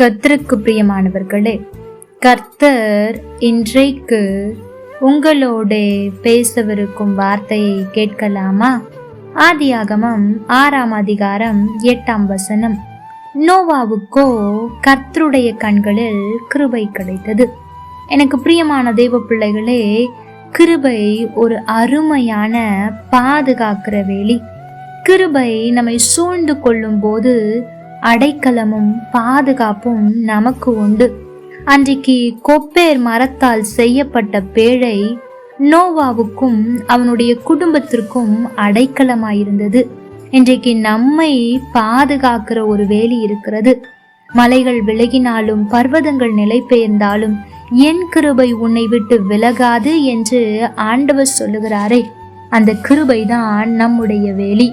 கர்த்தருக்கு பிரியமானவர்களே கர்த்தர் இன்றைக்கு உங்களோட பேசவிருக்கும் வார்த்தையை கேட்கலாமா? ஆதியாகமம் ஆறாம் அதிகாரம் எட்டாம் வசனம். நோவாவுக்கோ கர்த்தருடைய கண்களில் கிருபை கிடைத்தது. எனக்கு பிரியமான தெய்வ பிள்ளைகளே கிருபை ஒரு அருமையான பாதுகாக்கிற வேலி. கிருபை நம்மை சூழ்ந்து கொள்ளும் போது அடைக்கலமும் பாதுகாப்பும் நமக்கு உண்டு. அன்றைக்கு கொப்பேர் மரத்தால் செய்யப்பட்ட பேழை நோவாவுக்கும் அவனுடைய குடும்பத்திற்கும் அடைக்கலமாயிருந்தது. இன்றைக்கு நம்மை பாதுகாக்கிற ஒரு வேலி இருக்கிறது. மலைகள் விலகினாலும் பர்வதங்கள் நிலை பெயர்ந்தாலும் என் கிருபை உன்னை விட்டு விலகாது என்று ஆண்டவர் சொல்லுகிறாரே. அந்த கிருபைதான் நம்முடைய வேலி.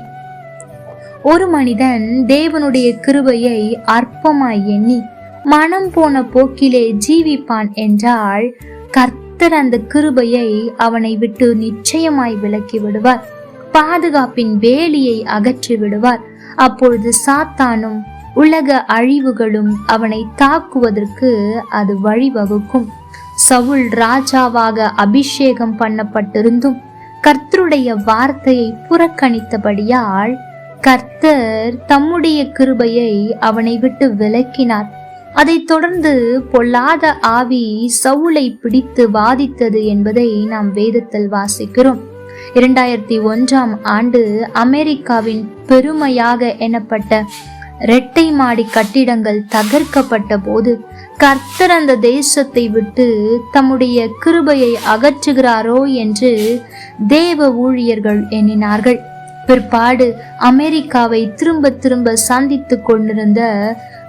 ஒரு மனிதன் தேவனுடைய கிருபையை அற்பமாய் எண்ணி மனம் போன போக்கிலே ஜீவிப்பான் என்றால் கர்த்தர் அந்த கிருபையை அவனை விட்டு நிச்சயமாய் விலக்கி விடுவார். பாதுகாப்பின் வேலியை அகற்றி விடுவார். அப்பொழுது சாத்தானும் உலக அழிவுகளும் அவனை தாக்குவதற்கு அது வழிவகுக்கும். சவுல் ராஜாவாக அபிஷேகம் பண்ணப்பட்டிருந்தும் கர்த்தருடைய வார்த்தையை புறக்கணித்தபடியால் கர்த்தர் தம்முடைய கிருபையை அவனை விட்டு விலக்கினார். அதைத் தொடர்ந்து பொல்லாத ஆவி சவுளை பிடித்து வாதித்தது என்பதை நாம் வேதத்தில் வாசிக்கிறோம். இரண்டாயிரத்தி ஒன்றாம் ஆண்டு அமெரிக்காவின் பெருமையாக எனப்பட்ட இரட்டை மாடி கட்டிடங்கள் தகர்க்கப்பட்ட போது கர்த்தர் அந்த தேசத்தை விட்டு தம்முடைய கிருபையை அகற்றுகிறாரோ என்று தேவ ஊழியர்கள் எண்ணினார்கள். பிற்பாடு அமெரிக்காவை திரும்ப திரும்ப சந்தித்து கொண்டிருந்த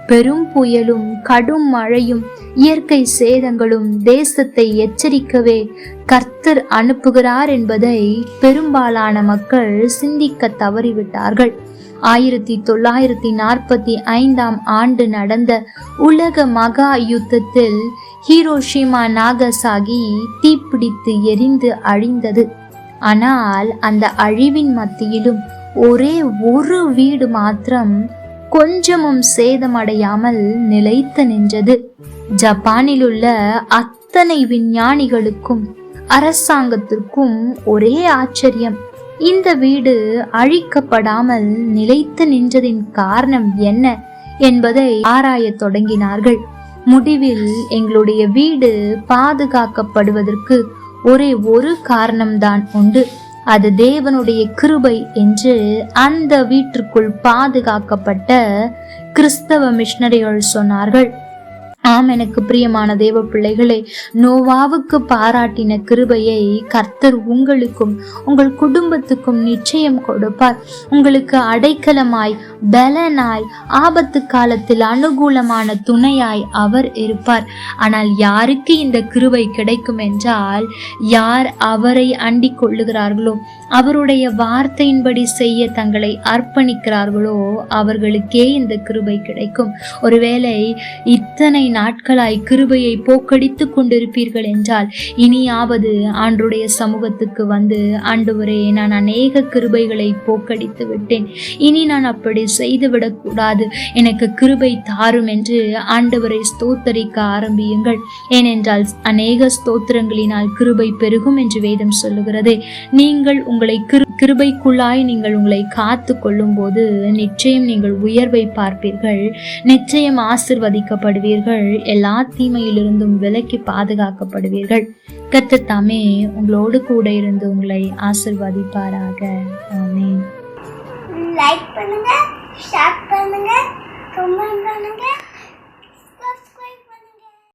பெரும் புயலும் கடும் மழையும் இயற்கை சேதங்களும் தேசத்தை எச்சரிக்கவே கர்த்தர் அனுப்புகிறார் என்பதை பெரும்பாலான மக்கள் சிந்திக்க தவறிவிட்டார்கள். ஆயிரத்தி தொள்ளாயிரத்தி நாற்பத்தி ஐந்தாம் ஆண்டு நடந்த உலக மகா யுத்தத்தில் ஹீரோஷிமா நாகசாகி தீப்பிடித்து எரிந்து அழிந்தது. ஆனால் அந்த அழிவின் மத்தியிலும் ஒரே ஒரு வீடு மாத்திரம் கொஞ்சமும் சேதமடையாமல் நிலைத்து நின்றது. ஜப்பானில் உள்ள அத்தனை விஞ்ஞானிகளுக்கும் அரசாங்கத்திற்கும் ஒரே ஆச்சரியம். இந்த வீடு அழிக்கப்படாமல் நிலைத்து நின்றதின் காரணம் என்ன என்பதை ஆராயத் தொடங்கினார்கள். முடிவில் எங்களுடைய வீடு பாதுகாக்கப்படுவதற்கு ஒரே ஒரு காரணம்தான் உண்டு. அது தேவனுடைய கிருபை என்று அந்த வீட்டிற்குள் பாதுகாக்கப்பட்ட கிறிஸ்தவ மிஷனரிகள் சொன்னார்கள். ஆம் எனக்கு பிரியமான தேவ பிள்ளைகளே நோவாவுக்கு பாராட்டின கிருபையை கர்த்தர் உங்களுக்கும் உங்கள் குடும்பத்துக்கும் நிச்சயம் கொடுப்பார். உங்களுக்கு அடைக்கலமாய் பலனாய் ஆபத்து காலத்தில் அனுகூலமான துணையாய் அவர் இருப்பார். ஆனால் யாருக்கு இந்த கிருவை கிடைக்கும் என்றால் யார் அவரை அண்டிக் கொள்ளுகிறார்களோ அவருடைய வார்த்தையின்படி செய்ய தங்களை அர்ப்பணிக்கிறார்களோ அவர்களுக்கே இந்த கிருபை கிடைக்கும். ஒருவேளை இத்தனை நாட்களாய் கிருபையை போக்கடித்து கொண்டிருப்பீர்கள் என்றால் இனியாவது ஆண்டுடைய சமூகத்துக்கு வந்து ஆண்டு நான் அநேக கிருபைகளை போக்கடித்து விட்டேன். இனி நான் அப்படி செய்துவிடக்கூடாது. எனக்கு கிருபை தாரும் என்று ஆண்டவரை ஸ்தோத்தரிக்க ஆரம்பியுங்கள். ஏனென்றால் அநேக ஸ்தோத்திரங்களினால் கிருபை பெருகும் என்று வேதம் சொல்லுகிறது. நீங்கள் உங்களை கிரு கிருபைக்குள்ளாய் நீங்கள் உங்களை காத்து கொள்ளும் போது நிச்சயம் நீங்கள் உயர்வை பார்ப்பீர்கள். நிச்சயம் ஆசிர்வதிக்கப்படுவீர்கள். எல்லா தீமையிலிருந்தும் விலக்கி பாதுகாக்கப்படுவீர்கள். கத்தத்தாமே உங்களோடு கூட இருந்து உங்களை ஆசிர்வதிப்பாராக. ஆமென்.